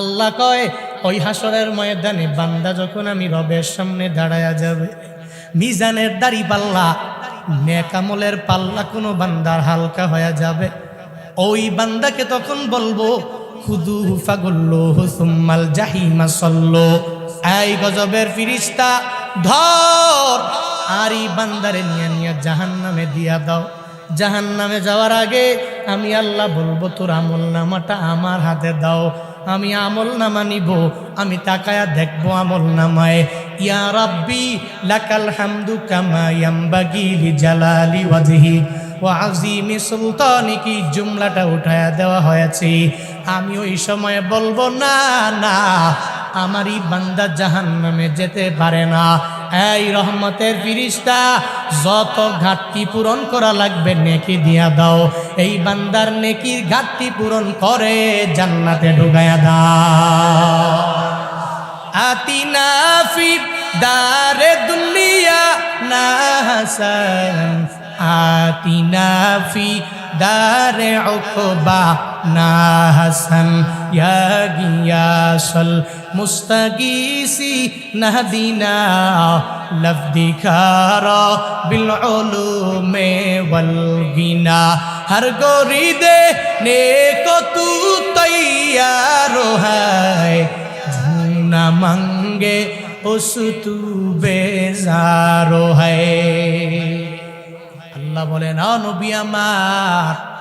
আল্লাহ কয়, ওই হাসরের ময়দানে বান্দা যখন আমি রবের সামনে দাঁড়ায়া যাবে, মিজানের দাড়ি পাল্লা নেকামলের পাল্লা কোনো বান্দার হালকা হয়ে যাবে। ওই বান্দাকে তখন বলব খুদু ফাগুল্লো হুসুম্মাল জাহিমা সল্লো। এই গজবের ফিরিস্তা, ধর, আর এই বান্দারে নিয়ে নিয়ে জাহান নামে দিয়া দাও। জাহান নামে যাওয়ার আগে আমি আল্লাহ বলব, তোর আমল নামাটা আমার হাতে দাও। আমি আমল নামা নিব, আমি তাকায়া দেখব আমল নামায়। ইয়া রাব্বি, লাকাল হামদু কামা ইয়ামবাগি লিজালালি ওয়াজহি ও আজিমি সুলতানিকি, জুমলাটা উঠায়া দেওয়া হয়েছে। আমি ওই সময় বলব, না না, আমারই বান্দা জাহান নামে যেতে পারে না। এই রহমতের ফিরিস্তা, যত ঘাটতি পূরণ করা লাগবে নেকি দিয়া দাও। এই বান্দার নেকির ঘাটতি পূরণ করে জান্নাতে ঢুকায়া দাও। আতিনা ফি দারে দুনিয়া না হাসান। আতিনা ফি দারে উকবা না হাসান। ইয়া গিয়াসল মুস্তাগিসি, নাহদিনা, লফদিখারা বিল উলুমে ওয়াল গিনা হর গরিদে নেকো তু তৈয়ার হায় না মাঙ্গে উস তু বেজারো হয়। আল্লাহ বলেন "আ নবী আমার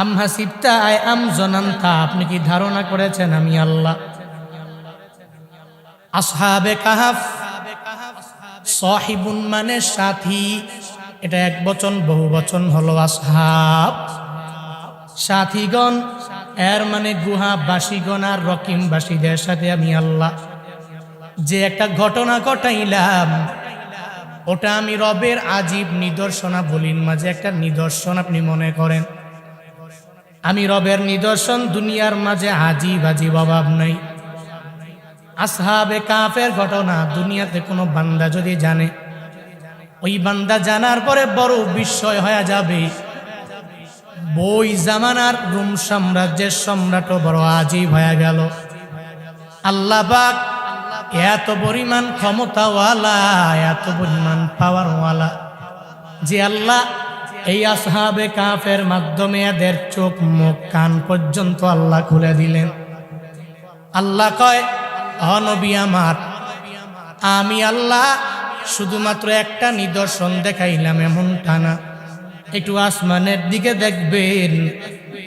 আম হাসিবতা, আয় আম জনান্তা, আপনি কি ধারণা করেছেন আমি আল্লাহ? আসহাবে কাহাফ, সাহিবুন মানে সাথী। এটা এক বচন, বহু বচন হলো আসহাব। সাথীগণ, এর মানে গুহা বাসীগণ আর রকিম বাসীদের সাথে আমি আল্লাহ। যে একটা ঘটনা ঘটাইলাম, ওটা আমি রবের আজীব নিদর্শনা বলিন মাঝে একটা নিদর্শন আপনি মনে করেন। আমি রবের নিদর্শন, দুনিয়ার মাঝে আজীব আজীব অভাব নাই। আসহাবে কাফের ঘটনা, দুনিয়াতে কোনো বান্দা যদি জানে, ওই বান্দা জানার পরে বড় বিস্ময় হয়ে যাবে। বই জামানার রুম সাম্রাজ্যের সম্রাটও বড় আজীব হয়ে গেল। আল্লাহ এত পরিমাণ ক্ষমতাওয়ালা, এত পরিমাণ পাওয়ারওয়ালা যে আল্লাহ এই আসহাবে কাফের মাধ্যমে এদের চোখ মুখ কান পর্যন্ত আল্লাহ খুলে দিলেন। আল্লাহ কয় অনবী আমার, আমি আল্লাহ শুধুমাত্র একটা নিদর্শন দেখাইলাম, এমনটা না। একটু আসমানের দিকে দেখবেন,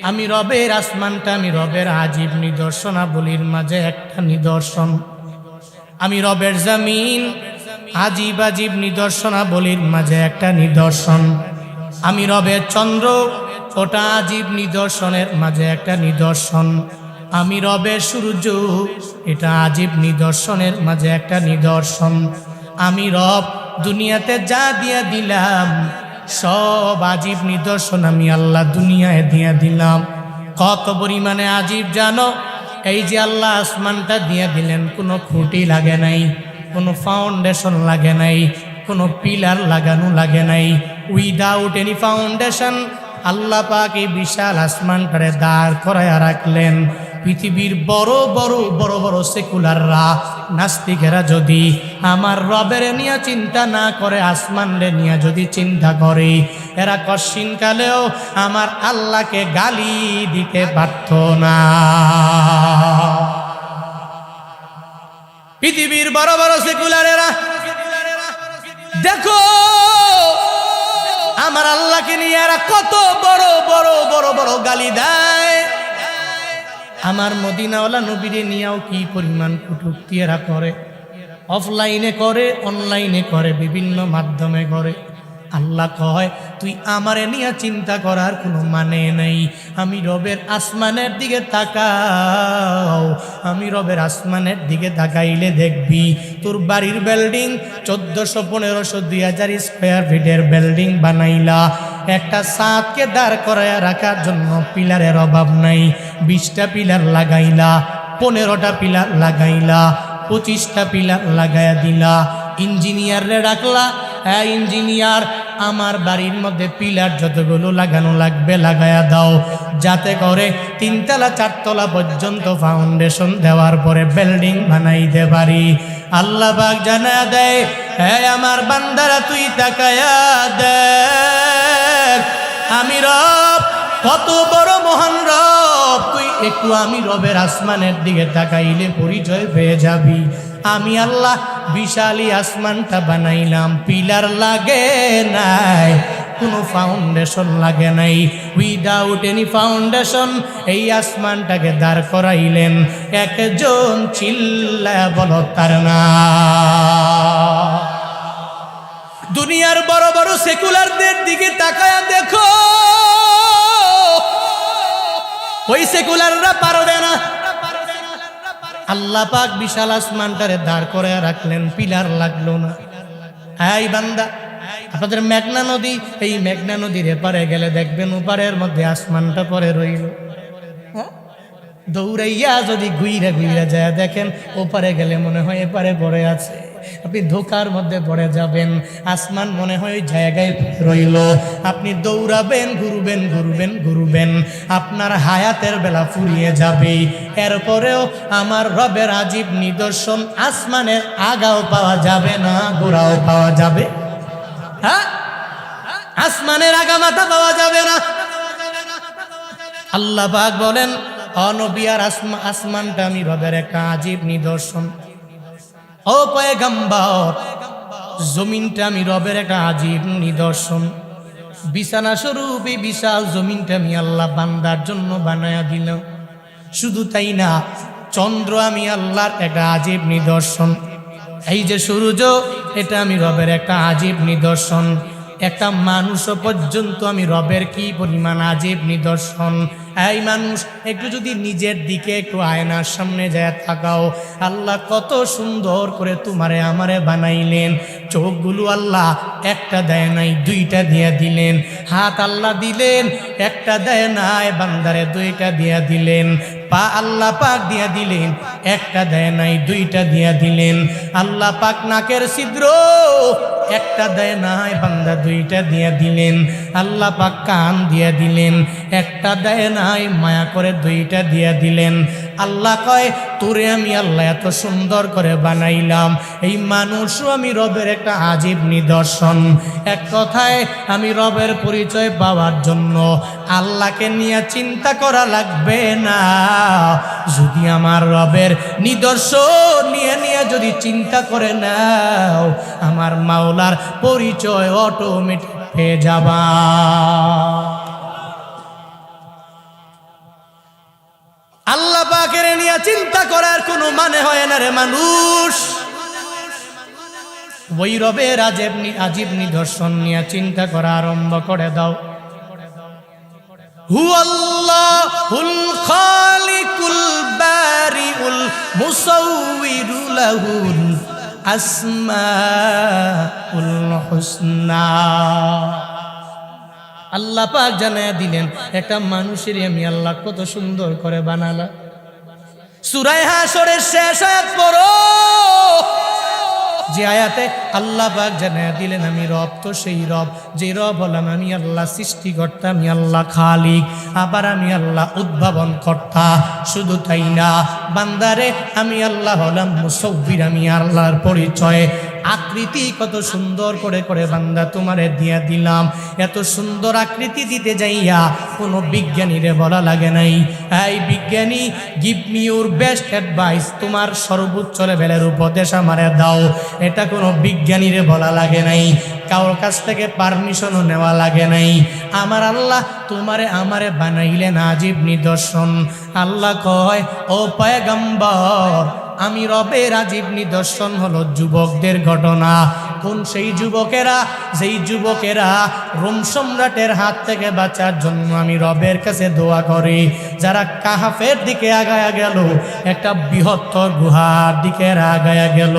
আমি রবের আসমানটা, আমি রবের আজীব নিদর্শনাবলীর মাঝে একটা নিদর্শন। আমি রবের জামিন, আজীব আজীব নিদর্শনাবলীর মাঝে একটা নিদর্শন। আমি রবে চন্দ্র ওটা আজীব নিদর্শনের মাঝে একটা নিদর্শন। আমি রবে সূর্য, এটা আজীব নিদর্শনের মাঝে একটা নিদর্শন। আমি রব, দুনিয়াতে যা দিয়া দিলাম, সব আজীব নিদর্শন আমি আল্লাহ দুনিয়ায় দিয়া দিলাম। কত পরিমাণে আজীব জানো, এই যে আল্লাহ আসমানটা দিয়ে দিলেন, কোনো খুঁটি লাগে নাই, কোনো ফাউন্ডেশন লাগে নাই, কোনো পিলার লাগানো লাগে নাই। উইদাউট এনি ফাউন্ডেশন আল্লাহ পাক বিশাল আসমানটারে দাঁড় করাইয়া রাখলেন। পৃথিবীর বড় বড় বড় বড় সেকুলাররা, নাস্তিকেরা যদি আমার রবের নিয়ে চিন্তা না করে, আসমানরে নিয়ে যদি চিন্তা করে, এরা কশিনকালেও আমার আল্লাহকে গালি দিতে পারত না। পৃথিবীর বড় বড় সেকুলারেরা, দেখো! আমার আল্লাহকে নিয়ে এরা কত বড় বড় বড় বড় গালি দেয়। আমার মদিনাওয়ালা নবীরে নিয়েও কি পরিমাণ কুটুক্তি এরা করে? অফলাইনে করে অনলাইনে করে, বিভিন্ন মাধ্যমে করে। আল্লাহ কয়, তুই আমারে নিয়ে চিন্তা করার কোনো মানে নেই। আমি রবের আসমানের দিকে তাকাও। আমি রবের আসমানের দিকে তাকাইলে দেখবি, তোর বাড়ির বিল্ডিং চোদ্দশো পনেরোশো দুই হাজার স্কোয়ার ফিটের বিল্ডিং বানাইলা। একটা সাতকে দাঁড় করায় রাখার জন্য পিলারের অভাব নাই। বিশটা পিলার লাগাইলা, পনেরোটা পিলার লাগাইলা, পঁচিশটা পিলার লাগাইয়া দিলা। ইঞ্জিনিয়াররে রাখলা হ্যাঁ ইঞ্জিনিয়ার আমার বাড়ির মধ্যে পিলার যতগুলো লাগানো লাগবে, লাগায়া দাও। যাতে করে তিনতলা, চারতলা পর্যন্ত ফাউন্ডেশন দেওয়ার পরে বিল্ডিং বানাইতে পারি। আল্লাহ পাক জানা দেয় হ্যাঁ আমার বান্দারা, তুই তাকায়া দেখ। আমি রব, কত বড় মহান রব। তুই একটু আমি রবের আসমানের দিকে তাকাইলে পরিচয় পেয়ে যাবি। আমি আল্লাহ বিশালী আসমানটা বানাইলাম। পিলার লাগে নাই, কোনো ফাউন্ডেশন লাগে নাই। উইদাউট এনি ফাউন্ডেশন এই আসমানটাকে দাঁড় করাইলেন। একজন চিল্লা বল তার না। দুনিয়ার বড় বড় সেকুলারদের দিকে তাকায়া দেখো। ওই সেকুলাররা পারবে না। আল্লাহ পাক বিশাল আসমানটারে দাঁড় করে রাখলেন, পিলার লাগল না। এই বান্দা, আপনাদের মেঘনা নদী, এই মেঘনা নদীর এপারে গেলে দেখবেন ওপারের মধ্যে আসমানটা পরে রইল। হ্যাঁ? দৌড়াইয়া যদি গুইরা গুইরা যায় দেখেন, ওপারে গেলে মনে হয় এপারে পরে আছে। আপনি ধোকার মধ্যে পড়ে যাবেন। আসমান মনে হয় জায়গায় রইল। আপনি দৌড়াবেন, ঘুরবেন ঘুরবেন ঘুরবেন। আপনার হায়াতের বেলা ফুরিয়ে যাবে। এরপরেও আমার রবের আজীব নিদর্শন, আসমানের আগাও পাওয়া যাবে না, গোড়াও পাওয়া যাবে। হ্যাঁ? আসমানের আগা মাথা পাওয়া যাবে না। আল্লাহ বলেন অনবিয়ার আসমা, আসমানটা আমি রবের একটা আজীব নিদর্শন। ও পয়গম্বর, জমিনটা আমি রবের একটা আজীব নিদর্শন। বিছানা স্বরূপ বিশাল জমিনটা আমি আল্লাহ বান্দার জন্য বানায়া দিলাম। শুধু তাই না, চন্দ্র আমি আল্লাহর একটা আজীব নিদর্শন। এই যে সূর্য, এটা আমি রবের একটা আজীব নিদর্শন। একটা মানুষও পর্যন্ত আমি রবের কি পরিমাণ আজীব নিদর্শন? এই মানুষ, একটু যদি নিজের দিকে একটু আয়নার সামনে যায় থাকাও আল্লাহ কত সুন্দর করে তোমারে আমারে বানাইলেন। চোখগুলো আল্লাহ একটা দেয় নাই, দুইটা দিয়ে দিলেন। হাত আল্লাহ দিলেন, একটা দেয় নাই, বান্দারে দুইটা দিয়া দিলেন। পা আল্লাহ পাক দিয়া দিলেন, একটা দেয় নাই, দুইটা দিয়া দিলেন। আল্লাহ পাক নাকের ছিদ্র একটা দেয় নাই, বান্দা দুইটা দিয়া দিলেন। আল্লাহ পাক কান দিয়া দিলেন। একটা দেয় নাই, মায়া করে দুইটা দিয়া দিলেন। আল্লাহ কয়, তোরে আমি আল্লাহ এত সুন্দর করে বানাইলাম। এই মানুষও আমি রবের একটা আজীব নিদর্শন। এক কথায়, আমি রবের পরিচয় পাওয়ার জন্য আল্লাহকে নিয়ে চিন্তা করা লাগবে না। যদি আমার রবের নিদর্শন নিয়ে নিয়ে যদি চিন্তা করে নাও, আমার মাওলার পরিচয় অটোমেটিক পেয়ে যাবা। আল্লাহ পাকের নিয়ে চিন্তা করার কোনো মানে হয় না রে মানুষ। ওই রবের আজীব আজীব নিদর্শন নিয়ে চিন্তা করা আরম্ভ করে দাও। হুয়াল্লাহুল খালিকুল হুসনা। আল্লাহ পাক জানায় দিলেন, একটা মানুষের আমি আল্লাহ কত সুন্দর করে বানালা সুরায় হাসরের শেষ আয়াত পড়ো। যে আয়াতে আল্লাহ পাক জানায় দিলেন, আমি রব তো সেই রব, যে রব হলাম আমি আল্লাহ সৃষ্টি সৃষ্টিকর্তা, আমি আল্লাহ খালিক, আবার আমি আল্লাহ উদ্ভাবন কর্তা শুধু তাই না, বান্দারে আমি আল্লাহ হলাম মুসব্বির, আমি আল্লাহর পরিচয় আকৃতি কত সুন্দর করে করে বান্দা তোমারে দিয়া দিলাম। এত সুন্দর আকৃতি দিতে যাইয়া কোনো বিজ্ঞানীরে বলা লাগে নাই। এই বিজ্ঞানী give me your best advice তোমার সর্বোচ্চ লেভেলের উপদেশ আমারে দাও। এটা কোনো বিজ্ঞানীরে বলা লাগে নাই। কারোর কাছ থেকে পারমিশনও নেওয়া লাগে নাই। আমার আল্লাহ তোমারে আমারে বানাইলেন আজীব নিদর্শন। আল্লাহ কয়, ও পয়গম্বর আমি রবের আজীব নিদর্শন হলো যুবকদের ঘটনা। কোন সেই যুবকেরা? যেই যুবকেরা রোম সম্রাটের হাত থেকে বাঁচার জন্য আমি রবের কাছে দোয়া করি। যারা কাহাফের দিকে আগায়া গেল, একটা বৃহত্তর গুহার দিকে আগায়া গেল।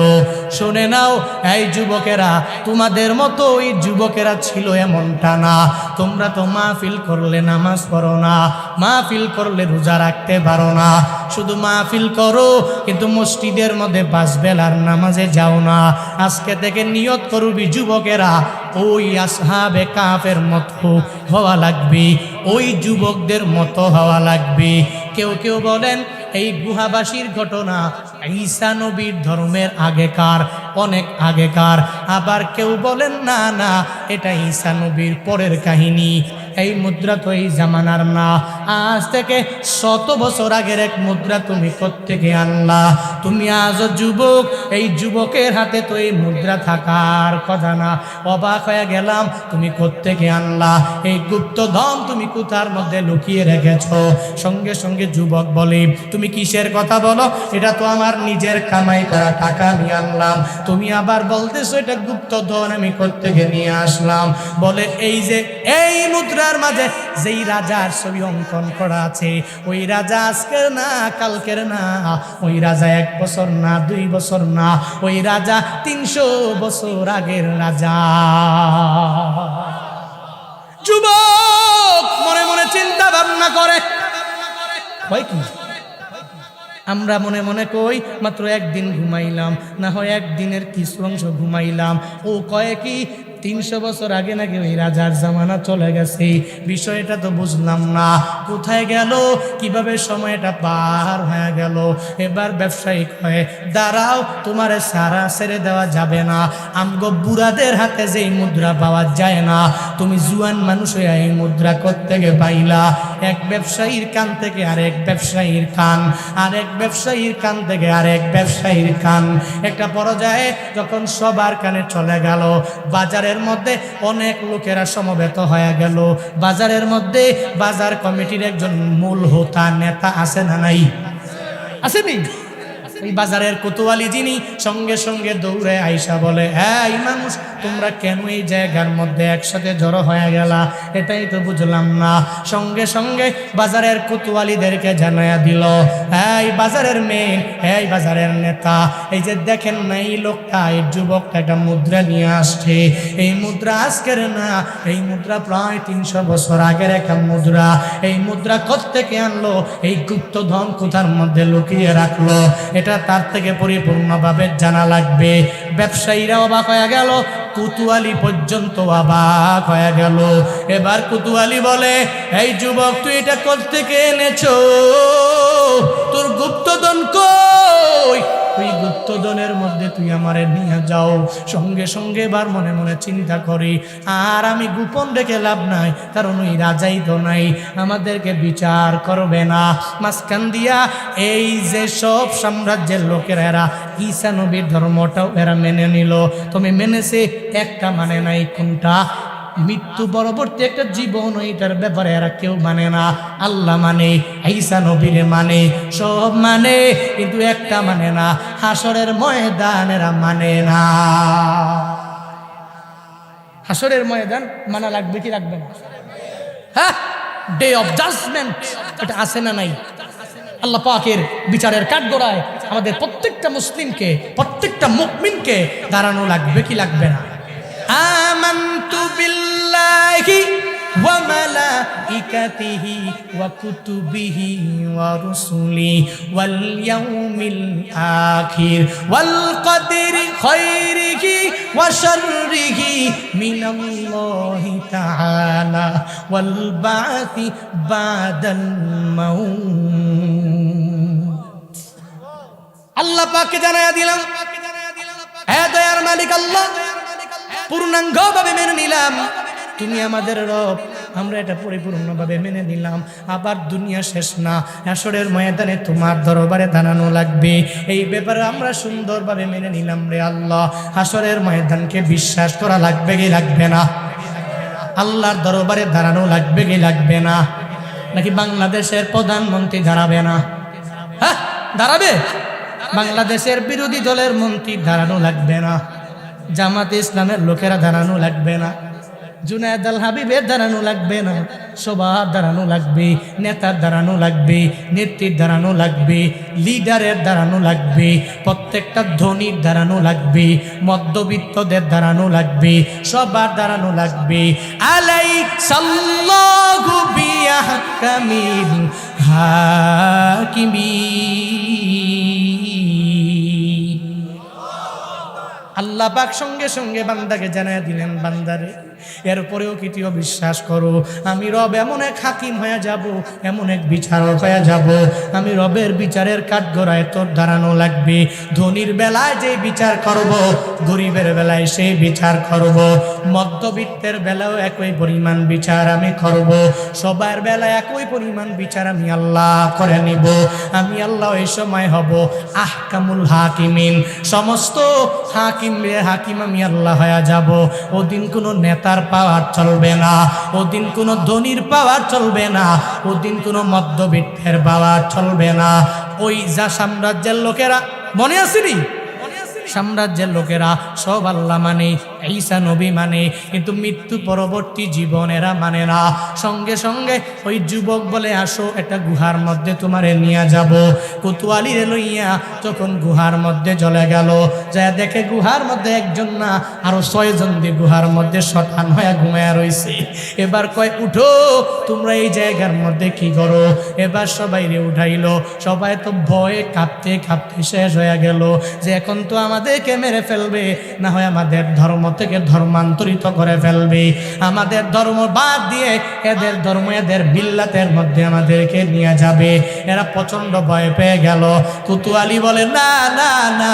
শুনে নাও, এই যুবকেরা, তোমাদের মতো ওই যুবকেরা ছিল এমনটা না। তোমরা তো মাহফিল করলে নামাজ পড়ো না, মাহফিল করলে রোজা রাখতে পারো না। শুধু মাহফিল করো, কিন্তু মসজিদের মধ্যে পাঁচ বেলার নামাজে যাও না। আজকে থেকে নিয়ত করবি যুবকেরা, ওই আসহাবে কাফের মতো হওয়া লাগবে, ওই যুবকদের মতো হওয়া লাগবে। কেউ কেউ বলেন, এই গুহাবাসীর ঘটনা ঈসা নবীর ধর্মের আগেকার, অনেক আগেকার। আবার কেউ বলেন, না না, এটা ঈসা নবীর পরের কাহিনী। এই মুদ্রা তো এই জামানার না। আজ থেকে শত বছর আগের এক মুদ্রা তুমি কোত্থেকে আনলা? তুমি আজ যুবক, এই যুবকের হাতে তো এই মুদ্রা থাকার কথা না। অবাক হয়ে গেলাম, তুমি কোত্থেকে আনলা? এই গুপ্ত ধন তুমি কোথার মধ্যে লুকিয়ে রেখেছ? সঙ্গে সঙ্গে যুবক বলে, তুমি কিসের কথা বলো? এটা তো আমার নিজের কামাই করা টাকা নিয়ে আনলাম। তুমি আবার বলতেছো, এটা গুপ্ত ধন আমি কোত্থেকে নিয়ে আসলাম? বলে, এই যে, এই মুদ্রার মাঝে যেই রাজার ছবি অঙ্কন করা আছে। ওই রাজা আজকের না, কালকের না। ওই রাজা এক বছর না, দুই বছর না। ওই রাজা তিনশো বছর আগের রাজা। যুবক মনে মনে চিন্তা ভাবনা করে। হয় কি? আমরা মনে মনে কই, মাত্র একদিন ঘুমাইলাম, না হয় একদিনের কিছু অংশ ঘুমাইলাম। ও কয়ে কি তিনশো বছর আগে নাকি ওই রাজার জামানা চলে গেছে। বিষয়টা তো বুঝলাম না। কোথায় গেল? কীভাবে সময়টা পার হয়ে গেল? এবার ব্যবসায়ী হয়ে দাঁড়াও, তোমার সারা ছেড়ে দেওয়া যাবে না। আমগো বুড়াদের হাতে যেই মুদ্রা পাওয়া যায় না, তুমি জুয়ান মানুষ হয়ে এই মুদ্রা থেকে পাইলা? এক ব্যবসায়ীর কান থেকে আরেক ব্যবসায়ীর কান, আরেক ব্যবসায়ীর কান থেকে আরেক ব্যবসায়ীর কান। একটা পর্যায়ে যখন সবার কানে চলে গেল বাজারের মধ্যে অনেক লোকেরা সমবেত হয়ে গেল। বাজারের মধ্যে বাজার কমিটির একজন মূল হোতা নেতা আছে না নাই? আসেনি বাজারের কোতোয়ালি যিনি সঙ্গে সঙ্গে দৌড়ে আইসা বলে হ্যাঁ মানুষ তোমরা কেন এই জায়গার মধ্যে একসাথে জড়ো হয়ে গেলা? এটাই তো বুঝলাম না। সঙ্গে সঙ্গে বাজারের কোতোয়ালিদেরকে জানাইয়া দিল, এই বাজারের মেয়ে, এই বাজারের নেতা, এই যে দেখেন না এই লোকটা, এই যুবকটা একটা মুদ্রা নিয়ে আসছে। এই মুদ্রা আজকের না, এই মুদ্রা প্রায় তিনশো বছর আগের একটা মুদ্রা। এই মুদ্রা কত থেকে আনলো? এই গুপ্ত ধন কোথার মধ্যে লুকিয়ে রাখল? এটা তার থেকে পরিপূর্ণভাবে জানা লাগবে, ব্যবসায়ীরা অবাক হয়ে গেল, কুতুয়ালি পর্যন্ত অবাক হয়ে গেল। এবার কুতুয়ালি বলে, এই যুবক, তুই এটা করতে কে এনেছ? তোর গুপ্তধন কই? ওই গুপ্তধনের মধ্যে তুই আমারে নিয়ে যাও। সঙ্গে সঙ্গে এবার মনে মনে চিন্তা করি, আর আমি গোপন রেখে লাভ নাই, কারণ ওই রাজাই তো নাই, আমাদেরকে বিচার করবে না। মাঝখান দিয়া এই যে সব সাম্রাজ্যের লোকেরা ঈসা নবীর ধর্মটাও এরা মেনে নিল। তুমি মেনেছে একটা মানে নাই, কোনটা? মৃত্যু পরবর্তী একটা জীবন ওইটার ব্যাপারে এরা কেউ মানে না। আল্লাহ মানে ঈসা নবীরে মানে সব মানে কিন্তু একটা মানে না, হাসরের ময়দান এরা মানে না। হাসরের ময়দান মানা লাগবে কি লাগবে না? হ্যাঁ? ডে অফ জাজমেন্ট এটা আছে না নাই? আল্লাহ পাকের বিচারের কাঠগড়ায় আমাদের প্রত্যেকটা মুসলিমকে, প্রত্যেকটা মুকমিনকে দাঁড়ানো লাগবে কি লাগবে না? আমান্তু বিল্লাহি ওয়া মালাইকাতিহি ওয়া কুতুবিহি ওয়া রুসুলি ওয়াল ইয়াউমিল আখির ওয়াল কদরি খাইরিহি ওয়া শাররিহি মিনাল্লাহি তাআলা ওয়াল বা'থি বাদাল মাউত আল্লাহ পাককে জানায়া দিলাম। হ্যাঁ দয়ার মালিক আল্লাহ। পূর্ণাঙ্গভাবে মেনে নিলাম। তুমি আমাদের রব, আমরা এটা পরিপূর্ণভাবে মেনে নিলাম। আবার দুনিয়া শেষ না আসরের ময়দানে তোমার দরবারে দাঁড়ানো লাগবে। এই ব্যাপারে আমরা সুন্দরভাবে মেনে নিলাম রে আল্লাহ। আসরের ময়দানকে বিশ্বাস করা লাগবে কি লাগবে না? আল্লাহর দরবারে দাঁড়ানো লাগবে কি লাগবে না? নাকি বাংলাদেশের প্রধানমন্ত্রী দাঁড়াবে না? হ্যাঁ দাঁড়াবে? বাংলাদেশের বিরোধী দলের মন্ত্রী দাঁড়ানো লাগবে না। জামাতে ইসলামের লোকেরা দাঁড়ানো লাগবে না। জুনায়দ আল হাবিবের দাঁড়ানো লাগবে না। সবার দাঁড়ানো লাগবে, নেতার দাঁড়ানো লাগবে, নেত্রীর দাঁড়ানো লাগবে, লিডারের দাঁড়ানো লাগবে, প্রত্যেকটা ধনীর দাঁড়ানো লাগবে, মধ্যবিত্তদের দাঁড়ানো লাগবে, সবার দাঁড়ানো লাগবে। আলাই সাল্লাহু বিয়াহকামিল আল্লাহ পাক সঙ্গে সঙ্গে বান্দাকে জানায় দিলেন বান্দারে। এরপরেও কিটিও বিশ্বাস করো? আমি রব এমন এক হাকিম হয়ে যাব, এমন এক বিচারক হয়ে যাব। আমি রবের বিচারের কাঠগড়ায় তোর দাঁড়ানো লাগবে। ধনির বেলায় যে বিচার করব, গরিবের বেলায় সেই বিচার করব। মধ্যবিত্তের বেলাও একই পরিমাণ বিচার আমি করব। সবার বেলায় একই পরিমাণ বিচার আমি আল্লাহ করে নিব। আমি আল্লাহ এই সময় হব আহকামুল হাকিমিন। সমস্ত হাকিম হাকিম আমি আল্লাহ হয়ে যাব। ওদিন কোনো নেতার পাওয়ার চলবে না, ওদিন কোনো ধনির পাওয়ার চলবে না, ওদিন কোনো মধ্যবিত্তের পাওয়ার চলবে না। ওই যা সাম্রাজ্যের লোকেরা, মনে আসেনি সাম্রাজ্যের লোকেরা সব আল্লাহ মানে। ঈসা নবী মানে কিন্তু মৃত্যু পরবর্তী জীবন এরা মানে না। সঙ্গে সঙ্গে ওই যুবক বলে, আসো, একটা গুহার মধ্যে তোমারে নিয়ে যাব। কুতুয়ালি লইয়া তখন গুহার মধ্যে চলে গেল। যা দেখে গুহার মধ্যে একজন না, আরও ছয়জন দিয়ে গুহার মধ্যে শটান হয়ে ঘুমায়া রইছে। এবার কয়, উঠো, তোমরা এই জায়গার মধ্যে কি করো? এবার সবাই রে উঠাইলো। সবাই তো ভয়ে কাঁপতে কাঁপতে শেষ হয়ে গেল যে, এখন তো আমাদেরকে মেরে ফেলবে, না হয় আমাদের ধর্ম থেকে ধর্মান্তরিত করে ফেলবে। আমাদের ধর্ম বাদ দিয়ে এদের ধর্ম এদের বিল্লাতের মধ্যে আমাদেরকে নিয়ে যাবে। এরা প্রচণ্ড ভয় পেয়ে গেল। কুতুয়ালি বলে, না না না,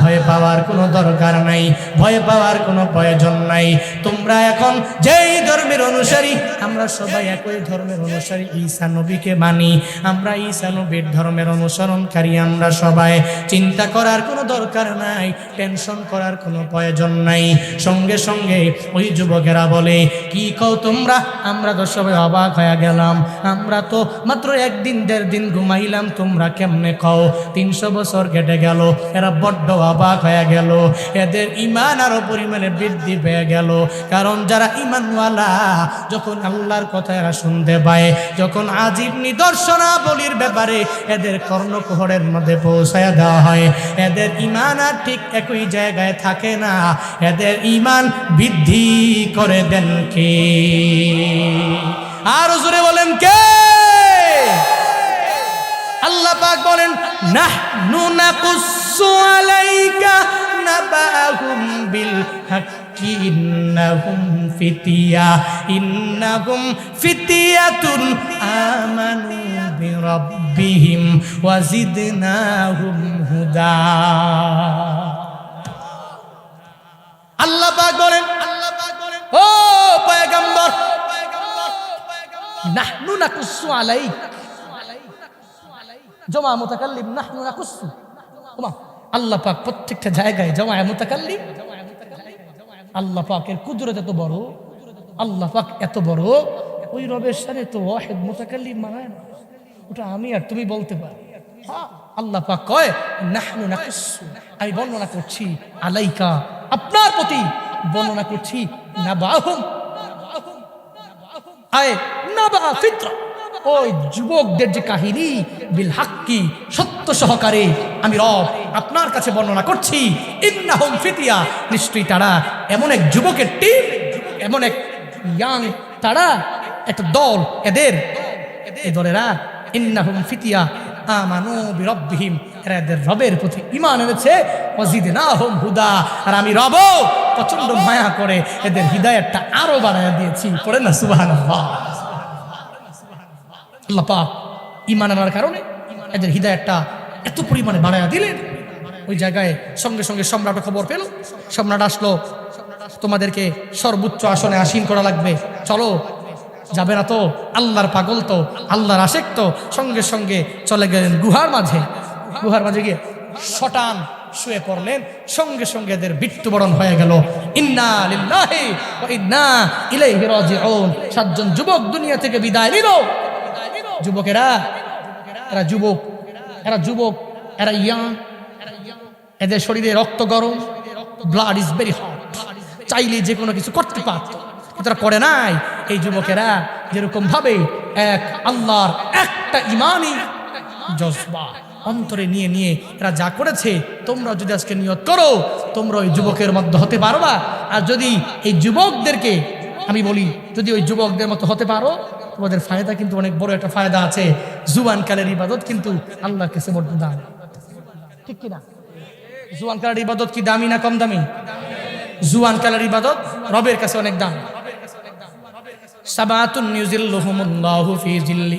ভয় পাওয়ার কোনো দরকার নাই, ভয় পাওয়ার কোনো প্রয়োজন নাই। তোমরা এখন যেই ধর্মের অনুসারী, আমরা সবাই একই ধর্মের অনুসারী, ঈসা নবীকে মানি। আমরা ঈসা নবীর ধর্মের অনুসরণকারী, আমরা সবাই। চিন্তা করার কোনো দরকার নাই, টেনশন করার কোনো প্রয়োজন নাই। সঙ্গে সঙ্গে ওই যুবকেরা বলে, কি কও তোমরা? আমরা তো সবাই অবাক হয়ে গেলাম। আমরা তো মাত্র একদিন দেড় দিন ঘুমাইলাম। তোমরা কেমনে খাও তিনশো বছর কেটে গেল। এরা বড্ড অবাক হয়ে গেল। এদের ইমান আরও পরিমাণে বৃদ্ধি পেয়ে গেল। কারণ যারা ইমানওয়ালা যখন আল্লাহর কথা এরা শুনতে পায়, যখন আজীব নিদর্শনাবলীর ব্যাপারে এদের কর্ণকোহরের মধ্যে পৌঁছায় দেওয়া হয়, এদের ইমান আর ঠিক একই জায়গায় থাকে না। এদের ইমান বৃদ্ধি করে দেন কে? আর জোরে বলেন কে? আল্লাহ পাক বলেন, নাহনু নাকুসসু আলাইকা নাবাহুম বিল হাক্কি ইন্নাহুম ফিতিয়া, ইন্নাহুম ফিতিয়াতুন আমানু বিরাব্বিহিম ওয়া জিদনাহুম হুদা। আল্লাহ পাক বলেন ও পয়গম্বর নাহনু নাকুসসু আলাইকা। জমা মুতাকাল্লিম নাহনু নাকুসসু। ওমা আল্লাহ পাক প্রত্যেকটা জায়গায় জমা মুতাকাল্লিম। আল্লাহ পাকের কুদরত এত বড় আল্লাহ পাক এত বড় ওই রবের সাথে তো ওয়াহিদ মুতাকাল্লিম মানায় না। ওটা আমি আর তুমি বলতে পারি। হ্যাঁ, আল্লাহ পাক কয় নাহনু নাকুসসু। আমি বর্ণনা করছি আলাইকা। আপনার প্রতি বর্ণনা করছি নাবাহুম। আয় নাবা ফিতরা। ওই যুবকদের যে কাহিনী, বিল হাক্কি, সত্য সহকারে আমি রব আপনার কাছে বর্ণনা করছি, ইন্নাহুম ফিতিয়া নিশ্চয়ই তারা এমন এক যুবকের টিম এমন এক ইয়াং তারা একটা দল, এদের। এই দলেরা, ইন্নাহুম ফিতিয়া আমানু বিরব্বিহিম। এরা এদের রবের প্রতি ইমান এনেছে। মসজিদ না হোম হুদা। আর আমি রব প্রচণ্ড মায়া করে এদের হৃদয়টা আরও বাড়ায় দিয়েছি। পড়ে না সুবাহ আল্লাহ পাক ইমান আনার কারণে এদের হৃদয়টা এত পরিমাণে বাড়াইয়া দিলেন। ওই জায়গায় সঙ্গে সঙ্গে সম্রাট খবর পেল। সম্রাট আসলো। তোমাদেরকে সর্বোচ্চ আসনে আসীন করা লাগবে। চলো যাবে না তো? আল্লাহর পাগল তো আল্লাহর আশেক তো। সঙ্গে সঙ্গে চলে গেলেন গুহার মাঝে। গুহার মাঝে গিয়ে শটান শুয়ে পড়লেন। সঙ্গে সঙ্গে এদের মৃত্যুবরণ হয়ে গেল। সাতজন যুবক দুনিয়া থেকে বিদায় নিল। যুবকেরা, এরা যুবক এরা যুবক, এরা ইয়াং। এদের শরীরে রক্ত গরম। ব্লাড ইজ ভেরি হট চাইলে যে কোনো কিছু করতে পারত। কিন্তু করে নাই। এই যুবকেরা যেরকম ভাবে এক আল্লাহর একটা ইমানই জজবা। অন্তরে নিয়ে নিয়ে এরা যা করেছে তোমরা যদি আজকে নিয়ত করো, তোমরা ওই যুবকের মধ্যে হতে পারবা। আর যদি এই যুবকদেরকে, আমি বলি, যদি ওই যুবকদের মতো হতে পারো, তোমাদের ফায়দা কিন্তু অনেক বড় একটা ফায়দা আছে। জুবান কালের ইবাদত কিন্তু আল্লাহর কাছে বড় দাম। ঠিক কিনা? জুয়ান খেলার ইবাদত কি দামি না কম দামি? জুয়ান খেলার ইবাদত রবের কাছে অনেক দাম। সাবাতুন নিউজিল্লুহুমুল্লাহু ফি জিল্লি।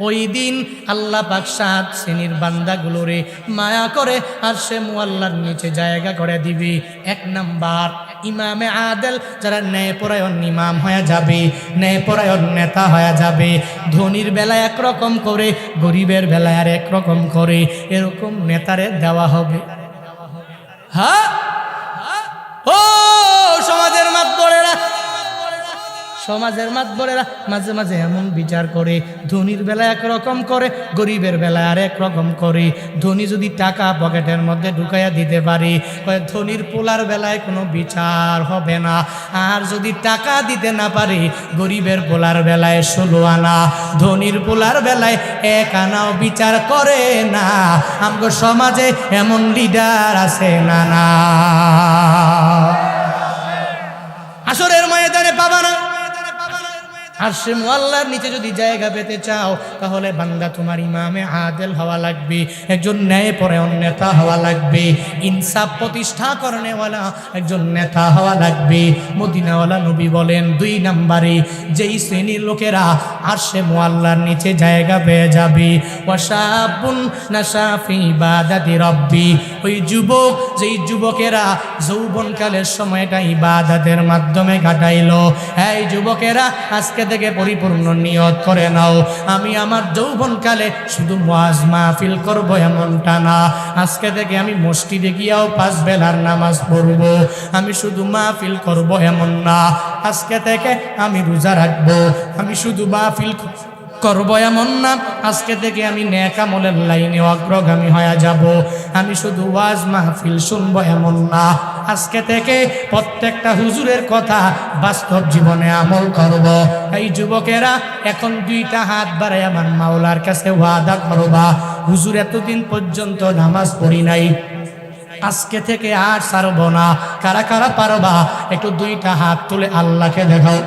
ওই দিন আল্লাহ পাক সাত শ্রেণির বান্দাগুলোরে মায়া করে আর সে মুআল্লার নিচে জায়গা করে দিবি। এক নাম্বার, ইমামে আদেল যারা ন্যায়পরায়ণ ইমাম হয়ে যাবে, ন্যায়পরায়ণ নেতা হয়ে যাবে। ধনির বেলায় একরকম করে, গরিবের বেলায় আর একরকম করে। এরকম নেতারে দেওয়া হবে। হ্যাঁ? ও সমাজের মাতবরেরা সমাজের মাতবরেরা মাঝে মাঝে এমন বিচার করে, ধনির বেলায় একরকম করে, গরিবের বেলায় আর একরকম করে। ধনী যদি টাকা পকেটের মধ্যে ঢুকাইয়া দিতে পারে ধনির পোলার বেলায় কোনো বিচার হবে না। আর যদি টাকা দিতে না পারে, গরিবের পোলার বেলায় ষোলো আনা। ধনির পোলার বেলায় এক আনাও বিচার করে না। আমগো সমাজে এমন লিডার আছে না না আর সে মোয়াল্লার নিচে যদি জায়গা পেতে চাও, তাহলে বান্দা তোমার ইমামে আদেল হওয়া লাগবে, একজন ন্যায় পরায়ণ নেতা হওয়া লাগবে, ইনসাফ প্রতিষ্ঠা করেনেওয়ালা একজন নেতা হওয়া লাগবে। মদিনাওয়ালা নবী বলেন, দুই নাম্বারে, যেই শ্রেণির লোকেরা আর সে মোয়াল্লার নিচে জায়গা পেয়ে যাবে ওয়াসাবুন রব্বি। ওই যুবক, যেই যুবকেরা যৌবনকালের সময়টা ইবাদাতের মাধ্যমে কাটাইলো, এই যুবকেরা আজকে থেকে পরিপূর্ণ নিয়ত করে নাও। আমি আমার যৌবনকালে শুধু ওয়াজ মাহফিল করব এমনটা না। আজকে থেকে আমি মসজিদে গিয়াও পাঁচ বেলার নামাজ পড়ব। আমি শুধু মাহফিল করব এমন না। আজকে থেকে আমি রোজা রাখব। আমি শুধু মাহফিল করব এমন না। আজকে থেকে আমি ন্যাকামলের লাইনে অগ্রগামী হয়ে যাব। আমি শুধু ওয়াজ মাহফিল শুনব এমন না। আজকে থেকে প্রত্যেকটা হুজুরের কথা বাস্তব জীবনে আমল করব। এই যুবকেরা, এখন দুইটা হাত বাড়াই আমার মাওলার কাছে ওয়াদা করবা। হুজুর, এতদিন পর্যন্ত নামাজ পড়ি নাই। আজকে থেকে আর ছাড়বো না। কারা কারা পারবা? একটু দুইটা হাত তুলে আল্লাহকে দেখাও।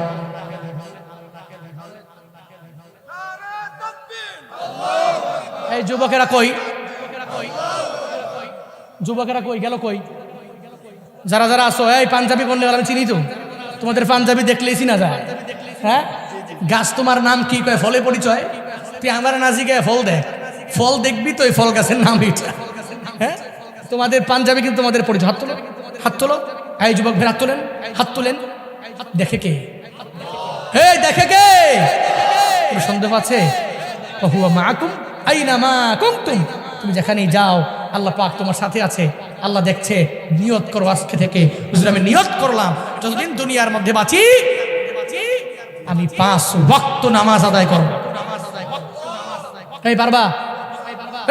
এই যুবকেরা কই? যুবকেরা কই? গেল কই? যারা যারা আসো এই পাঞ্জাবি বললে আমি চিনি তো? তোমাদের পাঞ্জাবি দেখলেই চিনা যায়। হ্যাঁ? গাছ তোমার নাম কি কয়? ফলে পরিচয়? তুই আমার নাজি গায়ে ফল দেখ। ফল দেখবি তো এই ফল গাছের নাম এটা হ্যাঁ? তোমাদের পাঞ্জাবি কিন্তু তোমাদের পরিচয়। হাত তোলো। হাত তোলো। এই যুবক ভের হাত তোলেন। হাত তোলেন। দেখে কে? হে দেখে কে? সন্দেহ আছে? হুয়া আইনা মা কুমতুম তুমি যেখানেই যাও, আল্লাহ পাক তোমার সাথে আছে। আল্লাহ দেখছে, নিয়ত করো আজকে থেকে। হুজুর, আমি নিয়ত করলাম। যতদিন দুনিয়ার মধ্যে বাঁচি, আমি পাঁচ ওয়াক্ত নামাজ আদায় করব। এই পারবা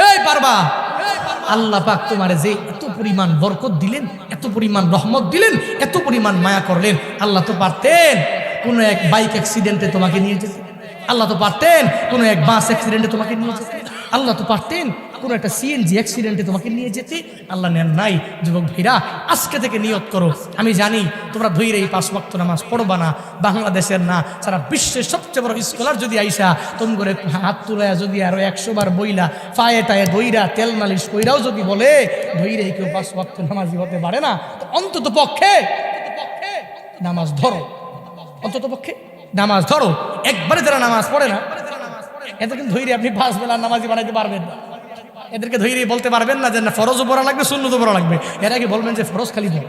এই পারবা আল্লাহ পাক তোমার যে এত পরিমাণ বরকত দিলেন, এত পরিমাণ রহমত দিলেন, এত পরিমাণ মায়া করলেন, আল্লাহ তো পারতেন। কোনো এক বাইক অ্যাক্সিডেন্টে তোমাকে নিয়ে যেতে। আল্লাহ তো পারতেন কোনো এক বাস অ্যাক্সিডেন্টে তোমাকে নিয়ে যেতে। আল্লাহ তো পারতেন কোনো একটা সিএনজি অ্যাক্সিডেন্টে তোমাকে নিয়ে যেতে। আল্লাহ নেন নাই। যুবক ভাইরা, আজকে থেকে নিয়ত করো। আমি জানি তোমরা ধৈরে এই পাঁচ ওয়াক্ত নামাজ পড়বা না। বাংলাদেশের না, সারা বিশ্বের সবচেয়ে বড় স্কলার যদি আইসা, তোম করে হাত তুলায়া যদি আরও একশো বার বইলা পায়ে টায়ে দইরা, তেল মালিশ কইরাও যদি বলে ধৈরে কেউ পাঁচ ওয়াক্ত নামাজি হতে পারে না। অন্তত পক্ষে নামাজ ধরো। অন্তত পক্ষে নামাজ, ধরো, একবারে যারা নামাজ পড়ে না এদের কিন্তু ধৈর্য আপনি পাঁচ বেলার নামাজি বানাইতে পারবেন না। এদেরকে ধৈর্য বলতে পারবেন না যে, না, ফরজও পড়া লাগবে শূন্যতও পড়া লাগবে। এর আগে বলবেন যে, ফরজ খালি ধরো।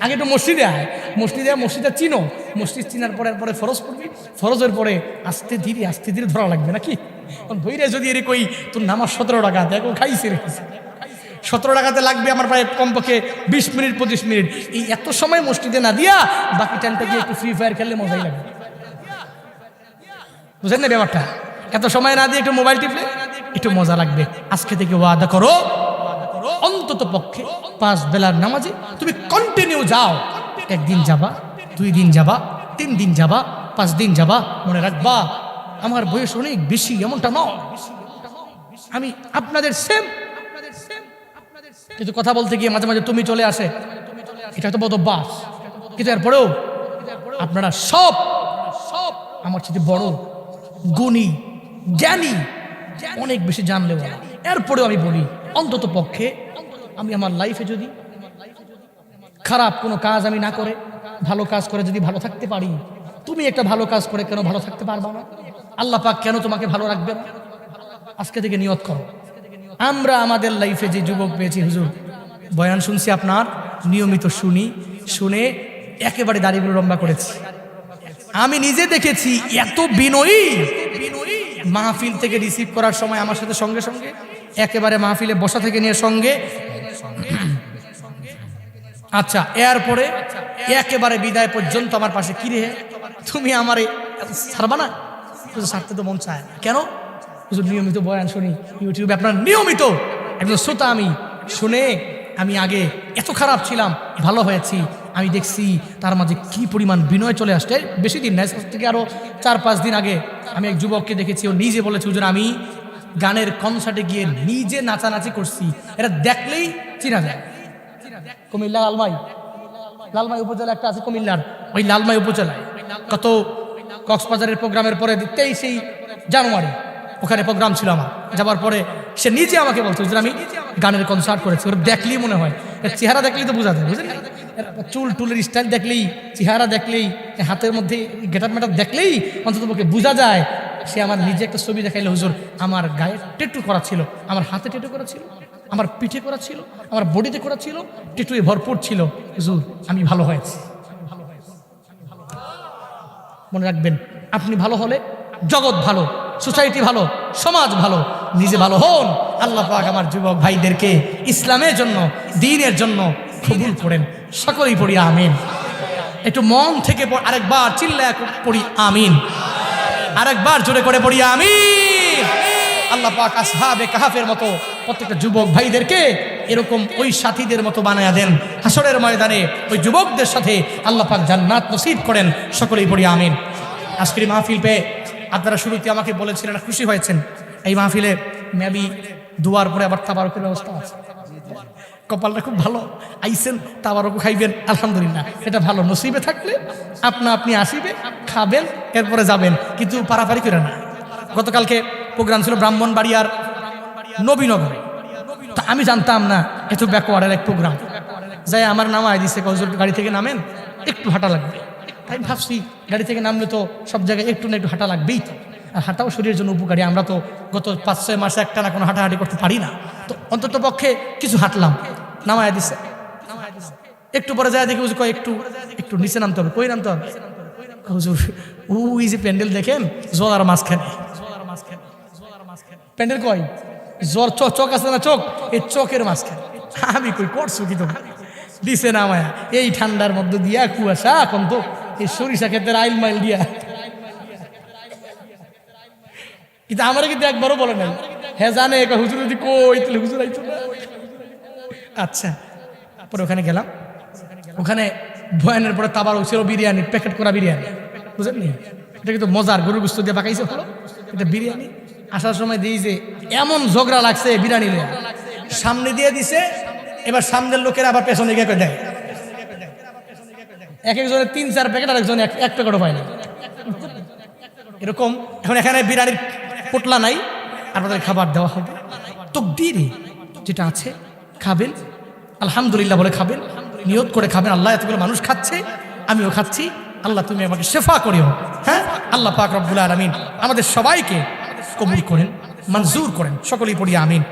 আগে একটু মসজিদে আয়। মসজিদে মসজিদে চিনো। মসজিদ চিনার পরে পরে ফরজ পড়বি। ফরজের পরে আস্তে ধীরে আস্তে ধীরে ধরা লাগবে নাকি? ধৈর্য যদি এর কই, তোর নামাজ সতেরো টাকা, দেখো খাইছে রেখেছে সতেরো টাকাতে লাগবে আমার প্রায় কমপক্ষে বিশ মিনিট, পঁচিশ মিনিট। এই এত সময় মসজিদে না দিয়া, বাকি টাইমটা গিয়ে একটু ফ্রি ফায়ার খেললে মজাই লাগবে বুঝেন না ব্যাপারটা? এত সময় না দিয়ে একটু মোবাইল টিপলে একটু মজা লাগবে। আজকে থেকে ওয়াদা করো, অন্তত পক্ষে পাঁচ বেলার নামাজে তুমি কন্টিনিউ যাও। একদিন যাবা, দুই দিন যাবা, তিন দিন যাবা, পাঁচ দিন যাবা, মনে রাখবা, আমার বয়স অনেক বেশি, এমনটা নয়। আমি আপনাদের সেম কিন্তু কথা বলতে গিয়ে মাঝে মাঝে তুমি চলে আসে, এটা তো বদ বাস কিন্তু এরপরেও আপনারা সব সব আমার সাথে বড় গুণী, জ্ঞানী, অনেক বেশি জানলেও এরপরেও আমি বলি, অন্তত পক্ষে আমি আমার লাইফে যদি খারাপ কোনো কাজ আমি না করে, ভালো কাজ করে যদি ভালো থাকতে পারি, তুমি একটা ভালো কাজ করে কেন ভালো থাকতে পারবা না? আল্লাহ পাক কেন তোমাকে ভালো রাখবে না? আজকে থেকে নিয়ত করো। আমরা আমাদের লাইফে যে যুবক পেয়েছি, হুজুর, বয়ান শুনছি আপনার, নিয়মিত শুনি, শুনে একেবারে দাড়িগুলো লম্বা করেছি। আমি নিজে দেখেছি, এত বিনয়ী। মাহফিল থেকে রিসিভ করার সময় আমার সাথে সঙ্গে সঙ্গে, একেবারে মাহফিলে বসা থেকে নিয়ে সঙ্গে। আচ্ছা এরপরে একেবারে বিদায় পর্যন্ত আমার পাশে কি রে? তুমি আমারে ছাড়বা না? ছাড়তে তো মন চায় কেন? নিয়মিত বয়ান শুনি, ইউটিউবে আপনার নিয়মিত একজন শ্রোতা আমি শুনে আমি আগে এত খারাপ ছিলাম, ভালো হয়েছি। আমি দেখছি তার মাঝে কি পরিমাণ বিনয় চলে আসছে। বেশি দিন নাই থেকে আরও চার, পাঁচ দিন আগে আমি এক যুবককে দেখেছি, ও নিজে বলেছে, হুজুর, আমি গানের কনসার্টে গিয়ে নিজে নাচানাচি করছি। এটা দেখলেই চিনা যায়। কুমিল্লা লালমাই লালমাই উপজেলা একটা আছে কুমিল্লার, ওই লালমাই উপজেলায়। কত কক্সবাজারের প্রোগ্রামের পরে তেইশেই জানুয়ারি, ওখানে প্রোগ্রাম ছিল আমার। যাবার পরে সে নিজে আমাকে বলতো যে আমি গানের কনসার্ট করেছে। ওর দেখলেই মনে হয়। চেহারা দেখলেই তো বোঝা যায়, বুঝলেন? চুল, টুলের স্টাইল দেখলেই, চেহারা দেখলেই হাতের মধ্যে গেটার মেটার দেখলেই অন্তত পক্ষে বোঝা যায়। সে আমার নিজে একটা ছবি দেখাইলে, হুজুর, আমার গায়ে টেটু করা ছিল। আমার হাতে টেটু করা ছিল। আমার পিঠে করা ছিল। আমার বডিতে করা ছিল। টেটুয়ে ভরপুর ছিল। হুজুর, আমি ভালো হয়েছি। মনে রাখবেন, আপনি ভালো হলে জগৎ ভালো সোসাইটি ভালো, সমাজ ভালো, নিজে ভালো হন। আল্লাহ পাক আমার যুবক ভাইদেরকে ইসলামের জন্য, দিনের জন্য কবুল করেন। সকলেই পড়ি আমিন। একটু মন থেকে আরেকবার চিল্লা পড়ি আমিন। আরেকবার জোরে করে পড়ি আমিন। আল্লাহ পাক আসহাবে কাহাফের মতো প্রত্যেকটা যুবক ভাইদেরকে এরকম ওই সাথীদের মতো বানায়া দেন। হাসরের ময়দানে ওই যুবকদের সাথে আল্লাহ পাক জান্নাত নসিব করেন। সকলেই পড়ি আমিন। আজকের মাহফিল পেয়ে আপনারা শুরুতে আমাকে বলেছিলেন, খুশি হয়েছেন। এই মাহফিলে মেবি দুয়ার পরে আবার তাবারকের ব্যবস্থা আছে। কপালটা খুব ভালো। আইসেন তাবারকও খাইবেন, আলহামদুলিল্লাহ। এটা ভালো। নসিবে থাকলে আপনা আপনি আসিবে, খাবেন, এরপরে যাবেন। কিন্তু পারাপারি করে না। গতকালকে প্রোগ্রাম ছিল ব্রাহ্মণবাড়িয়ার নবীনগরে। তা আমি জানতাম না, এত ব্যাকওয়ার্ডের এক প্রোগ্রাম। যাই আমার নামায় দিছে কজর গাড়ি থেকে নামেন, একটু হাঁটা লাগবে। তাই ভাবছি, গাড়ি থেকে নামলে তো সব জায়গায় একটু না একটু হাঁটা লাগবেই তো। আর হাঁটাও শরীরের জন্য উপকারী। আমরা তো গত পাঁচ, ছয় মাসে একটা না কোনো হাঁটাহাঁটি করতে পারি না। তো অন্তত পক্ষে কিছু হাঁটলাম। নামায় দিছে। একটু পরে যায় দেখি কয়, একটু একটু নিচে নামতে হবে। কই নামতে হবে? হুজুর ওই যে প্যান্ডেল দেখেন জলার মাঝখানে। প্যান্ডেল কয়? জ্বর চোখ চোখ আছে না চোখ? এই চোখের মাঝখানে। আমি কই, করছ কি তুমি? দিছে না মায়া এই ঠান্ডার মধ্যে দিয়া কুয়াশা, এখন তো এই সরিষা ক্ষেতের আইল মাইল দিয়া। কিন্তু আমার কিন্তু একবারও বলে নাই। হ্যাঁ জানে হুজুর যদি কই, তাহলে হুজুর আইতো আচ্ছা পরে ওখানে গেলাম। ওখানে ভয়ানের পরে তাবার ছিল বিরিয়ানি, প্যাকেট করা বিরিয়ানি। বুঝলেন এটা কিন্তু মজার, গরুর গুস্ত দিয়ে পাকাইছে হলো এটা বিরিয়ানি। আসার সময় দিই যে, এমন ঝগড়া লাগছে বিরিয়ানি সামনে দিয়ে দিছে, এবার সামনের লোকের আবার পেছনে গিয়ে দেয় এক একজনের তিন, চার প্যাকেট, আর একজন এক এক প্যাকেটও পায় না। এরকম, এখন এখানে বিরিয়ানির পোটলা নাই আপনাদের খাবার দেওয়া হবে। তো দিরে যেটা আছে, খাবেন, আলহামদুলিল্লাহ বলে খাবেন, নিয়ত করে খাবেন, আল্লাহ এতগুলো মানুষ খাচ্ছে, আমিও খাচ্ছি, আল্লাহ তুমি আমাকে শেফা করিও। হ্যাঁ? আল্লাহ পাক রব্বুল আলমিন আমাদের সবাইকে কবুল করেন, মঞ্জুর করেন, সকলেই পড়ি আমিন।